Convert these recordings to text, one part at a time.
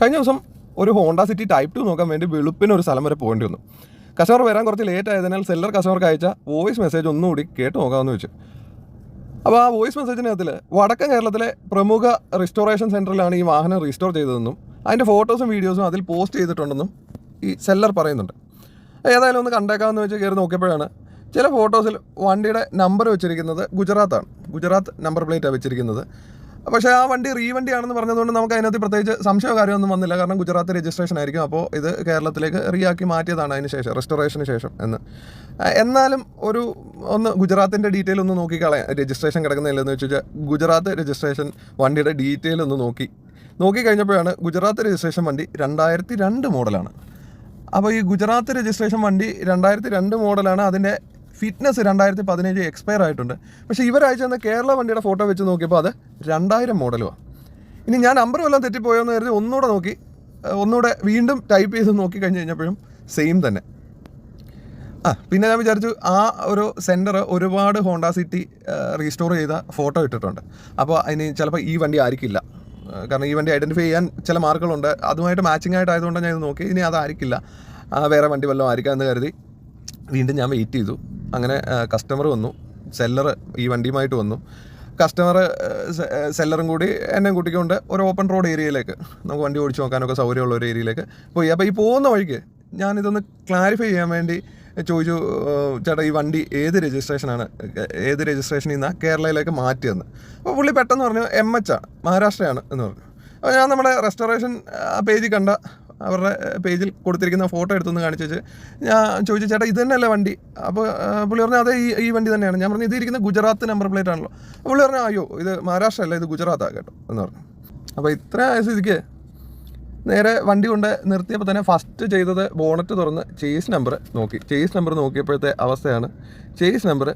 കഴിഞ്ഞ ദിവസം ഒരു ഹോണ്ട സിറ്റി ടൈപ്പ് ടു നോക്കാൻ വേണ്ടി വെളുപ്പിന് ഒരു സ്ഥലം വരെ പോകേണ്ടി വന്നു. കസ്റ്റമർ വരാൻ കുറച്ച് ലേറ്റ് ആയതിനാൽ സെല്ലർ കസ്റ്റമർക്ക് അയച്ച വോയിസ് മെസ്സേജ് ഒന്നുകൂടി കേട്ട് നോക്കാമെന്ന് വെച്ചു. അപ്പോൾ ആ വോയിസ് മെസ്സേജിനകത്തിൽ വടക്കൻ കേരളത്തിലെ പ്രമുഖ റിസ്റ്റോറേഷൻ സെന്ററിലാണ് ഈ വാഹനം റീസ്റ്റോർ ചെയ്തതെന്നും അതിന്റെ ഫോട്ടോസും വീഡിയോസും അതിൽ പോസ്റ്റ് ചെയ്തിട്ടുണ്ടെന്നും ഈ സെല്ലർ പറയുന്നുണ്ട്. ഏതായാലും ഒന്ന് കണ്ടേക്കാമെന്ന് വെച്ച് കയറി നോക്കിയപ്പോഴാണ് ചില ഫോട്ടോസിൽ വണ്ടിയുടെ നമ്പർ വെച്ചിരിക്കുന്നത് ഗുജറാത്താണ്. ഗുജറാത്ത് നമ്പർ പ്ലേറ്റാണ് വെച്ചിരിക്കുന്നത്. പക്ഷേ ആ വണ്ടി റീ വണ്ടിയാണെന്ന് പറഞ്ഞതുകൊണ്ട് നമുക്ക് അതിനകത്ത് പ്രത്യേകിച്ച് സംശയ കാര്യമൊന്നും വന്നില്ല. കാരണം ഗുജറാത്ത് രജിസ്ട്രേഷൻ ആയിരിക്കും. അപ്പോൾ ഇത് കേരളത്തിലേക്ക് റീ ആക്കി മാറ്റിയതാണ് അതിന് ശേഷം റെസ്റ്റോറേഷന് ശേഷം എന്ന്. എന്നാലും ഒരു ഒന്ന് ഗുജറാത്തിന്റെ ഡീറ്റെയിൽ ഒന്ന് നോക്കിക്കളയാം രജിസ്ട്രേഷൻ കിടക്കുന്നില്ലെന്ന് വെച്ച് കഴിഞ്ഞാൽ ഗുജറാത്ത് രജിസ്ട്രേഷൻ വണ്ടിയുടെ ഡീറ്റെയിൽ ഒന്ന് നോക്കി. നോക്കി കഴിഞ്ഞപ്പോഴാണ് ഗുജറാത്ത് രജിസ്ട്രേഷൻ വണ്ടി രണ്ടായിരത്തി രണ്ട് മോഡലാണ് അപ്പോൾ ഈ ഗുജറാത്ത് രജിസ്ട്രേഷൻ വണ്ടി രണ്ടായിരത്തി രണ്ട് മോഡലാണ് അതിന്റെ ഫിറ്റ്നസ് രണ്ടായിരത്തി പതിനേഴ് എക്സ്പയർ ആയിട്ടുണ്ട്. പക്ഷേ ഇവരയച്ചു തന്ന കേരള വണ്ടിയുടെ ഫോട്ടോ വെച്ച് നോക്കിയപ്പോൾ അത് രണ്ടായിരം മോഡലുമാണ് ഇനി ഞാൻ നമ്പർ വല്ലതും തെറ്റിപ്പോയോ എന്ന് കരുതി ഒന്നുകൂടെ നോക്കി ഒന്നുകൂടെ വീണ്ടും ടൈപ്പ് ചെയ്ത് നോക്കി കഴിഞ്ഞ് കഴിഞ്ഞപ്പോഴും സെയിം തന്നെ. ആ പിന്നെ ഞാൻ വിചാരിച്ചു ആ ഒരു സെന്റർ ഒരുപാട് ഹോണ്ട സിറ്റി റീസ്റ്റോർ ചെയ്ത ഫോട്ടോ ഇട്ടിട്ടുണ്ട്. അപ്പോൾ അതിന് ചിലപ്പോൾ ഈ വണ്ടി ആയിരിക്കില്ല. കാരണം ഈ വണ്ടി ഐഡന്റിഫൈ ചെയ്യാൻ ചില മാർക്കുകളുണ്ട് അതുമായിട്ട് മാച്ചിങ് ആയിട്ട് ആയതുകൊണ്ട് ഞാൻ ഇത് നോക്കി ഇനി അതായിരിക്കില്ല വേറെ വണ്ടി വല്ലതും ആയിരിക്കാം എന്ന് കരുതി വീണ്ടും ഞാൻ വെയിറ്റ് ചെയ്തു. അങ്ങനെ കസ്റ്റമർ വന്നു. സെല്ലർ ഈ വണ്ടിയുമായിട്ട് വന്നു. കസ്റ്റമർ സെല്ലറും കൂടി എന്നെ കൂട്ടിക്കൊണ്ട് ഒരു ഓപ്പൺ റോഡ് ഏരിയയിലേക്ക് നമുക്ക് വണ്ടി ഓടിച്ചു നോക്കാനൊക്കെ സൗകര്യമുള്ള ഒരു ഏരിയയിലേക്ക് പോയി. അപ്പോൾ ഈ പോകുന്ന വഴിക്ക് ഞാനിതൊന്ന് ക്ലാരിഫൈ ചെയ്യാൻ വേണ്ടി ചോദിച്ചു ചേട്ടാ ഈ വണ്ടി ഏത് രജിസ്ട്രേഷനാണ് ഏത് രജിസ്ട്രേഷനിൽ നിന്നാണ് കേരളയിലേക്ക് മാറ്റിയെന്ന്. അപ്പോൾ പുള്ളി പെട്ടെന്ന് പറഞ്ഞു എം എച്ച് ആണ് മഹാരാഷ്ട്രയാണ് എന്ന് പറഞ്ഞു. അപ്പോൾ ഞാൻ നമ്മുടെ റെസ്റ്റോറേഷൻ പേജിൽ കണ്ട അവരുടെ പേജിൽ കൊടുത്തിരിക്കുന്ന ഫോട്ടോ എടുത്തൊന്ന് കാണിച്ചു ഞാൻ ചോദിച്ചു ചേട്ടാ ഇത് തന്നെയല്ലേ വണ്ടി? അപ്പോൾ പുള്ളി പറഞ്ഞു അതെ ഈ ഈ വണ്ടി തന്നെയാണ്. ഞാൻ പറഞ്ഞു ഇതിരിക്കുന്ന ഗുജറാത്ത് നമ്പർ പ്ലേറ്റ് ആണല്ലോ. പുള്ളി പറഞ്ഞു അയ്യോ ഇത് മഹാരാഷ്ട്ര അല്ല ഇത് ഗുജറാത്താണ് കേട്ടോ എന്ന് പറഞ്ഞു. അപ്പോൾ ഇത്ര സ്ഥിതിക്ക് നേരെ വണ്ടി കൊണ്ട് നിർത്തിയപ്പോൾ തന്നെ ഫസ്റ്റ് ചെയ്തത് ബോണറ്റ് തുറന്ന് ചേസ് നമ്പർ നോക്കി. ചേസ് നമ്പർ നോക്കിയപ്പോഴത്തെ അവസ്ഥയാണ്. ചേസ് നമ്പർ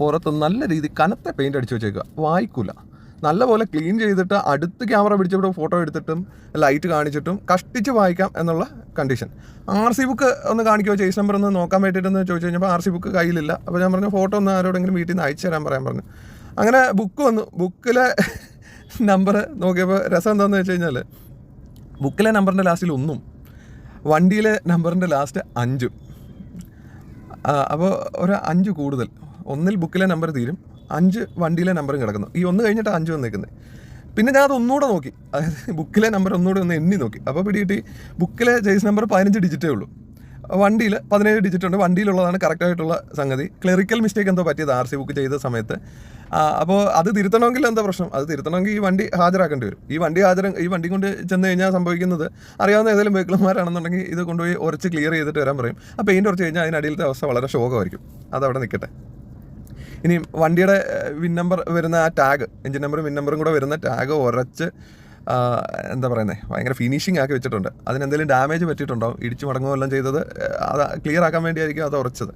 പുറത്ത് നല്ല രീതി കനത്ത പെയിന്റ് അടിച്ചു വെച്ചേക്കുക വായിക്കൂല. നല്ലപോലെ ക്ലീൻ ചെയ്തിട്ട് അടുത്ത് ക്യാമറ പിടിച്ചിട്ട് ഫോട്ടോ എടുത്തിട്ടും ലൈറ്റ് കാണിച്ചിട്ടും കഷ്ടിച്ച് വായിക്കാം എന്നുള്ള കണ്ടീഷൻ ആർ സി ബുക്ക് ഒന്ന് കാണിക്കുമോ ചേസ് നമ്പർ ഒന്ന് നോക്കാൻ വേണ്ടിയിട്ടെന്ന് ചോദിച്ചു കഴിഞ്ഞപ്പോൾ ആർ സി ബുക്ക് കയ്യിലില്ല. അപ്പോൾ ഞാൻ പറഞ്ഞു ഫോട്ടോ ഒന്ന് ആരോടെങ്കിലും വീട്ടിൽ നിന്ന് അയച്ചു തരാൻ പറയാൻ പറഞ്ഞു. അങ്ങനെ ബുക്ക് വന്നു. ബുക്കിലെ നമ്പർ നോക്കിയപ്പോൾ രസം എന്താണെന്ന് വെച്ച് കഴിഞ്ഞാൽ ബുക്കിലെ നമ്പറിന്റെ ലാസ്റ്റിൽ ഒന്നും വണ്ടിയിലെ നമ്പറിന്റെ ലാസ്റ്റ് അഞ്ചും. അപ്പോൾ ഒരു അഞ്ച് കൂടുതൽ. ഒന്നിൽ ബുക്കിലെ നമ്പർ തീരും. അഞ്ച് വണ്ടിയിലെ നമ്പറും കിടക്കുന്നു. ഈ ഒന്ന് കഴിഞ്ഞിട്ട് അഞ്ച് വന്നേക്കുന്നത് പിന്നെ ഞാൻ അത് ഒന്നുകൂടെ നോക്കി. അതായത് ബുക്കിലെ നമ്പർ ഒന്നുകൂടെ ഒന്ന് എണ്ണി നോക്കി. അപ്പോൾ പിടിയിട്ട് ബുക്കിലെ ജേസ് നമ്പർ പതിനഞ്ച് ഡിജിറ്റേ ഉള്ളൂ. വണ്ടിയിൽ പതിനേഴ് ഡിജിറ്റ് ഉണ്ട്. വണ്ടിയിലുള്ളതാണ് കറക്റ്റായിട്ടുള്ള സംഗതി. ക്ലറിക്കൽ മിസ്റ്റേക്ക് എന്തോ പറ്റിയത് ആർ സി ബുക്ക് ചെയ്ത സമയത്ത്. അപ്പോൾ അത് തിരുത്തണമെങ്കിൽ എന്താ പ്രശ്നം? അത് തിരുത്തണമെങ്കിൽ ഈ വണ്ടി ഹാജരാക്കേണ്ടി വരും. ഈ വണ്ടി ഹാജരം ഈ വണ്ടി കൊണ്ട് ചെന്ന് കഴിഞ്ഞാൽ സംഭവിക്കുന്നത് അറിയാവുന്ന ഏതെങ്കിലും വെഹിക്കിൾമാരാണെന്നുണ്ടെങ്കിൽ ഇത് കൊണ്ടുപോയി ഉറച്ച് ക്ലിയർ ചെയ്തിട്ട് വരാൻ പറയും. ആ പെയിന്റ് ഉറച്ച് കഴിഞ്ഞാൽ അതിനടിയിലത്തെ അവസ്ഥ വളരെ ശോകമായിരിക്കും അതവിടെ നിൽക്കട്ടെ ഇനി വണ്ടിയുടെ വിൻ നമ്പർ വരുന്ന ആ ടാഗ് എഞ്ചിൻ നമ്പറും വിൻ നമ്പറും കൂടെ വരുന്ന ടാഗ് ഉരച്ച് എന്താ പറയുന്നത് ഭയങ്കര ഫിനിഷിംഗ് ആക്കി വെച്ചിട്ടുണ്ട്. അതിനെന്തെങ്കിലും ഡാമേജ് പറ്റിയിട്ടുണ്ടോ? ഇടിച്ചു മടങ്ങുകയോ എല്ലാം ചെയ്തത് അത് ക്ലിയർ ആക്കാൻ വേണ്ടിയായിരിക്കും അത് ഉറച്ചത്.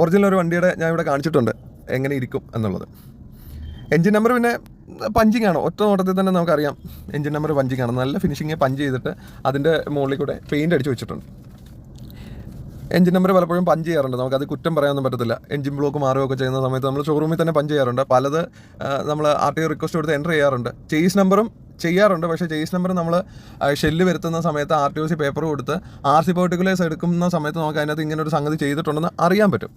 ഒറിജിനൽ ഒരു വണ്ടിയുടെ ഞാൻ ഇവിടെ കാണിച്ചിട്ടുണ്ട് എങ്ങനെ ഇരിക്കും എന്നുള്ളത്. എഞ്ചിൻ നമ്പർ പിന്നെ പഞ്ചിങ് ആണ്. ഒറ്റ നോട്ടത്തിൽ തന്നെ നമുക്കറിയാം എഞ്ചിൻ നമ്പർ പഞ്ചിങ് ആണ്. നല്ല ഫിനിഷിങ് പഞ്ച് ചെയ്തിട്ട് അതിന്റെ മുകളിൽ കൂടെ പെയിന്റ് അടിച്ച് വെച്ചിട്ടുണ്ട്. എഞ്ചിൻ നമ്പർ പലപ്പോഴും പഞ്ച് ചെയ്യാറുണ്ട്. നമുക്കത് കുറ്റം പറയാനൊന്നും പറ്റത്തില്ല. എഞ്ചിൻ ബ്ലോക്ക് മാറുകയൊക്കെ ചെയ്യുന്ന സമയത്ത് നമ്മൾ ഷോറൂമിൽ തന്നെ പഞ്ച് ചെയ്യാറുണ്ട്. പലത് നമ്മൾ ആർ ടി റിക്വസ്റ്റ് കൊടുത്ത് എന്റർ ചെയ്യാറുണ്ട്. ചേസ് നമ്പറും ചെയ്യാറുണ്ട്. പക്ഷേ ചേസ് നമ്പർ നമ്മൾ ഷെല്ല് വരുത്തുന്ന സമയത്ത് R T O C paper കൊടുത്ത് ആർ സി പെർട്ടിക്കുലേഴ്സ് എടുക്കുന്ന സമയത്ത് നമുക്ക് അതിനകത്ത് ഇങ്ങനെ ഒരു സംഗതി ചെയ്തിട്ടുണ്ടെന്ന് അറിയാൻ പറ്റും.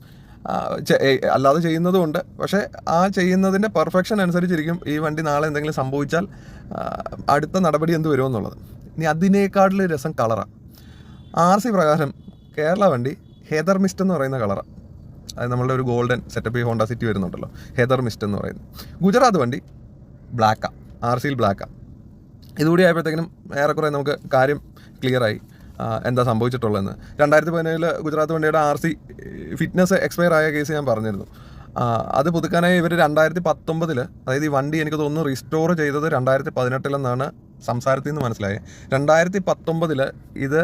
അല്ലാതെ ചെയ്യുന്നതുമുണ്ട് പക്ഷേ ആ ചെയ്യുന്നതിന്റെ പെർഫെക്ഷൻ അനുസരിച്ചിരിക്കും ഈ വണ്ടി നാളെ എന്തെങ്കിലും സംഭവിച്ചാൽ അടുത്ത നടപടി എന്ത് വരുമെന്നുള്ളത്. ഇനി അതിനേക്കാട്ടിൽ രസം കളറാണ് ആർ സി പ്രകാരം കേരള വണ്ടി ഹെദർ മിസ്റ്റ് എന്ന് പറയുന്ന കളറാണ് അത് നമ്മളുടെ ഒരു ഗോൾഡൻ സെറ്റപ്പ് ഹോണ്ട സിറ്റി വരുന്നുണ്ടല്ലോ. ഹെദർ മിസ്റ്റ് എന്ന് പറയുന്നത്. ഗുജറാത്ത് വണ്ടി ബ്ലാക്കാണ് ആർ സിയിൽ ബ്ലാക്കാണ് ഇതുകൂടി ആയപ്പോഴത്തേക്കിനും ഏറെക്കുറെ നമുക്ക് കാര്യം ക്ലിയറായി എന്താ സംഭവിച്ചിട്ടുള്ളതെന്ന്. രണ്ടായിരത്തി പതിനേഴിൽ ഗുജറാത്ത് വണ്ടിയുടെ ആർ സി ഫിറ്റ്നസ് എക്സ്പയർ ആയ കേസ് ഞാൻ പറഞ്ഞിരുന്നു. അത് പുതുക്കാനായി ഇവർ രണ്ടായിരത്തി പത്തൊമ്പതിൽ അതായത് ഈ വണ്ടി എനിക്ക് തോന്നുന്നു റീസ്റ്റോർ ചെയ്തത് രണ്ടായിരത്തി പതിനെട്ടിലെന്നാണ് സംസാരത്തിൽ നിന്ന് മനസ്സിലായത്. രണ്ടായിരത്തി പത്തൊമ്പതിൽ ഇത്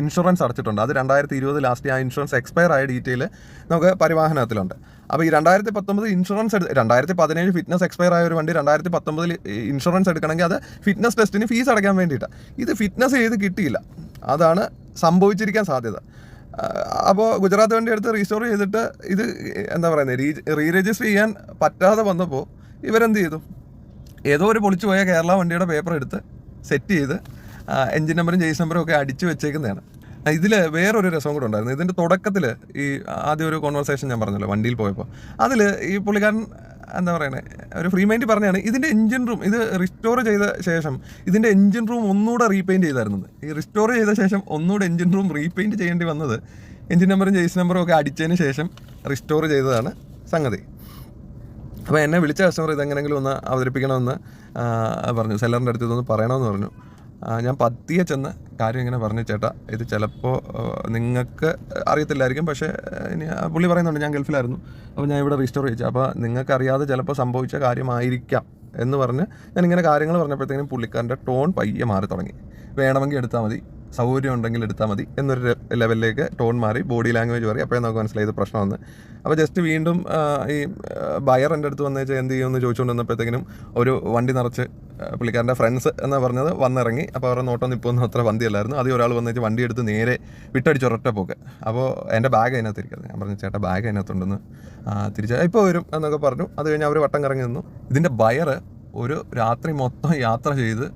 ഇൻഷുറൻസ് അടച്ചിട്ടുണ്ട്. അത് രണ്ടായിരത്തി ഇരുപത് ലാസ്റ്റ് ആ ഇൻഷുറൻസ് എക്സ്പയർ ആയ ഡീറ്റെയിൽ നമുക്ക് പരിവാഹനത്തിലുണ്ട് അപ്പോൾ ഈ രണ്ടായിരത്തി പത്തൊമ്പത് ഇൻഷുറൻസ് എടുത്ത് രണ്ടായിരത്തി പതിനേഴ് ഫിറ്റ്നസ് എക്സ്പയർ ആയ ഒരു വണ്ടി രണ്ടായിരത്തി പത്തൊമ്പതിൽ ഇൻഷുറൻസ് എടുക്കണമെങ്കിൽ അത് ഫിറ്റ്നസ് ടെസ്റ്റിന് ഫീസ് അടയ്ക്കാൻ വേണ്ടിയിട്ടാണ് ഇത് ഫിറ്റ്നസ് ചെയ്ത് കിട്ടിയില്ല. അതാണ് സംഭവിച്ചിരിക്കാൻ സാധ്യത. അപ്പോൾ ഗുജറാത്ത് വണ്ടി എടുത്ത് റീസ്റ്റോർ ചെയ്തിട്ട് ഇത് എന്താ പറയുന്നത് റീ റീ രജിസ്റ്റർ ചെയ്യാൻ പറ്റാതെ വന്നപ്പോൾ ഇവരെന്ത് ചെയ്തു? ഏതോ ഒരു പൊളിച്ചു പോയ കേരള വണ്ടിയുടെ പേപ്പർ എടുത്ത് സെറ്റ് ചെയ്ത് എൻജിൻ നമ്പറും ജെയ്സ് നമ്പറും ഒക്കെ അടിച്ചു വെച്ചേക്കുന്നതാണ്. ഇതിൽ വേറൊരു രസം കൂടെ ഉണ്ടായിരുന്നു. ഇതിന്റെ തുടക്കത്തിൽ ഈ ആദ്യം ഒരു കോൺവെർസേഷൻ ഞാൻ പറഞ്ഞല്ലോ വണ്ടിയിൽ പോയപ്പോൾ അതിൽ ഈ പുള്ളിക്കാരൻ എന്താ പറയുന്നത് ഒരു ഫ്രീ മൈൻഡ് പറഞ്ഞാണ് ഇതിന്റെ എഞ്ചിൻ റൂം ഇത് റിസ്റ്റോർ ചെയ്ത ശേഷം ഇതിന്റെ എഞ്ചിൻ റൂം ഒന്നുകൂടെ റീപെയിന്റ് ചെയ്തായിരുന്നത് ഈ റിസ്റ്റോർ ചെയ്ത ശേഷം ഒന്നുകൂടെ എഞ്ചിൻ റൂം റീപെയിന്റ് ചെയ്യേണ്ടി വന്നത് എഞ്ചിൻ നമ്പറും ജെയ്സ് നമ്പറും ഒക്കെ അടിച്ചതിന് ശേഷം റിസ്റ്റോർ ചെയ്തതാണ് സംഗതി. അപ്പോൾ എന്നെ വിളിച്ച കസ്റ്റമർ ഇതെങ്ങനെങ്കിലും ഒന്ന് അവതരിപ്പിക്കണമെന്ന് പറഞ്ഞു. സെല്ലറിന്റെ അടുത്ത് ഇതൊന്ന് പറയണമെന്ന് പറഞ്ഞു. ഞാൻ പതിയെ ചെന്ന് കാര്യം ഇങ്ങനെ പറഞ്ഞു ചേട്ടാ. ഇത് ചിലപ്പോൾ നിങ്ങൾക്ക് അറിയത്തില്ലായിരിക്കും. പക്ഷേ ഇനി പുള്ളി പറയുന്നുണ്ട് ഞാൻ ഗൾഫിലായിരുന്നു. അപ്പോൾ ഞാൻ ഇവിടെ റീസ്റ്റോർ ചെയ്യിച്ചു. അപ്പോൾ നിങ്ങൾക്ക് അറിയാതെ ചിലപ്പോൾ സംഭവിച്ച കാര്യമായിരിക്കാം എന്ന് പറഞ്ഞ് ഞാനിങ്ങനെ കാര്യങ്ങൾ പറഞ്ഞപ്പോഴത്തേക്കും പുള്ളിക്കാരന്റെ ടോൺ പയ്യെ മാറി തുടങ്ങി. വേണമെങ്കിൽ എടുത്താൽ മതി. സൗകര്യം ഉണ്ടെങ്കിൽ എടുത്താൽ മതി എന്നൊരു ലെവലിലേക്ക് ടോൺ മാറി ബോഡി ലാംഗ്വേജ് മാറി. അപ്പോഴേ നമുക്ക് മനസ്സിലായത് പ്രശ്നമെന്ന് അപ്പോൾ ജസ്റ്റ് വീണ്ടും ഈ ബയർ എന്റെ അടുത്ത് വന്നു വെച്ചാൽ എന്ത് ചെയ്യുമെന്ന് ചോദിച്ചുകൊണ്ട് വന്നപ്പോഴത്തേക്കിനും ഒരു വണ്ടി നിറച്ച് പുള്ളിക്കാരന്റെ ഫ്രണ്ട്സ് എന്ന് പറഞ്ഞത് വന്നിറങ്ങി. അപ്പോൾ അവരുടെ നോട്ടം നിൽപ്പൊന്നും അത്ര വണ്ടിയല്ലായിരുന്നു ആദ്യം ഒരാൾ വന്നേച്ച് വണ്ടി എടുത്ത് നേരെ വിട്ടടിച്ച് ഒരൊറ്റ പോക്ക്. അപ്പോൾ എന്റെ ബാഗ് അതിനകത്ത് ഇരിക്കുന്നത് ഞാൻ പറഞ്ഞു ചേട്ടാ ബാഗ് അതിനകത്തുണ്ടെന്ന്. തിരിച്ച് ഇപ്പോൾ വരും എന്നൊക്കെ പറഞ്ഞു. അത് കഴിഞ്ഞ് അവർ വട്ടം കറങ്ങി നിന്നു. ഇതിന്റെ ബയർ ഒരു രാത്രി മൊത്തം യാത്ര ചെയ്ത്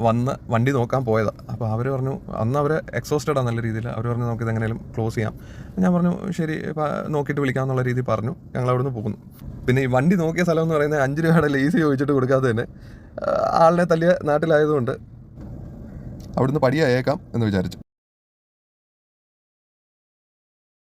വന്ന് വണ്ടി നോക്കാൻ പോയതാണ് അപ്പോൾ അവർ പറഞ്ഞു അന്ന് അവർ എക്സോസ്റ്റഡ് നല്ല രീതിയിൽ അവർ പറഞ്ഞു നമുക്ക് ഇതെങ്ങനെയും ക്ലോസ് ചെയ്യാം. ഞാൻ പറഞ്ഞു ശരി നോക്കിയിട്ട് വിളിക്കാം എന്നുള്ള രീതിയിൽ പറഞ്ഞു. ഞങ്ങൾ അവിടുന്ന് പോകുന്നു. പിന്നെ ഈ വണ്ടി നോക്കിയ സ്ഥലം എന്ന് പറയുന്നത് അഞ്ച് രൂപയുടെ ലേസ് ചോദിച്ചിട്ട് കൊടുക്കാതെ തന്നെ ആ, ആളിനെ തല്ലിയ നാട്ടിലായതുകൊണ്ട് അവിടുന്ന് പടിയായേക്കാം എന്ന് വിചാരിച്ചു.